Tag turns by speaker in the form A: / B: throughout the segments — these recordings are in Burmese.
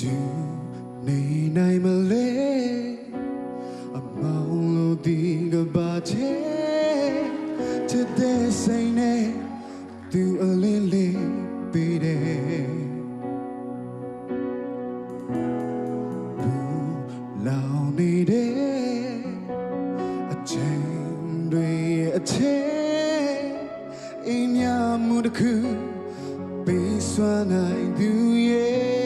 A: သူနေနိုင်မလဲအမောင်လို့ဒီကဘာချေချစ်တဲ့စိတ်နဲ့သူအလင်းလေးပေးတယ်ဘူးလောင်နေတဲ့အချိန်တွေအချိန်အင်းညမှုတစ်ခုပေးစွမ်းနိုင်သူရဲ့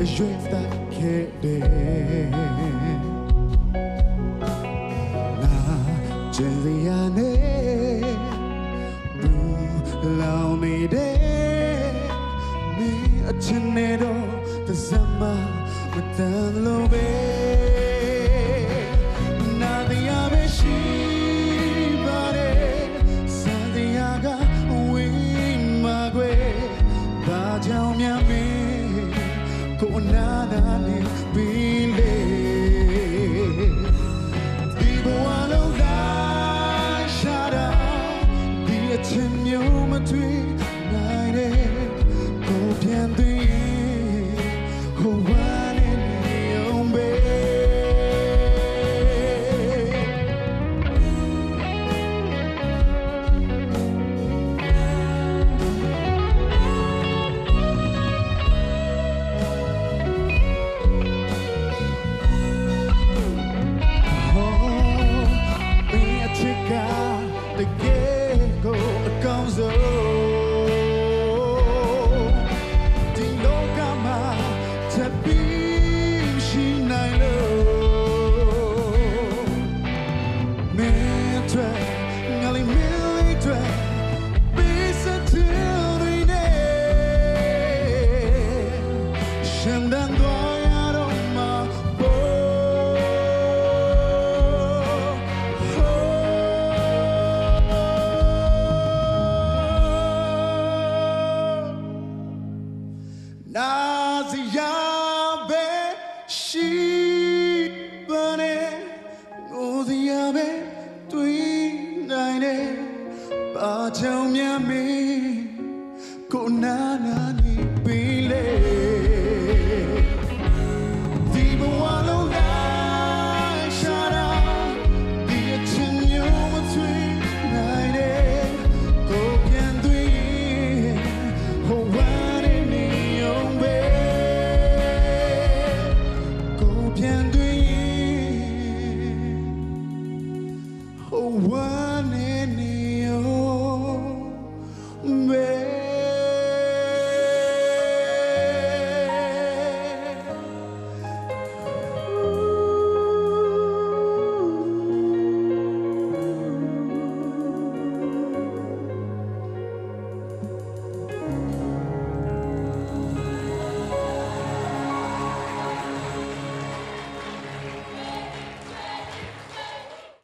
A: အရွယ်သက်ခဲ့တယ်နာကျင်စရာနဲ့ဘူးလောင်နေတဲ့မင်းအချင်းနဲ့တော့တစမ်းမမတန်လို့ပဲ နာနာ sembrando aroma oh, oh, oh. Naziabe shibane Noziabe tuinaine Pachau miami Konana world.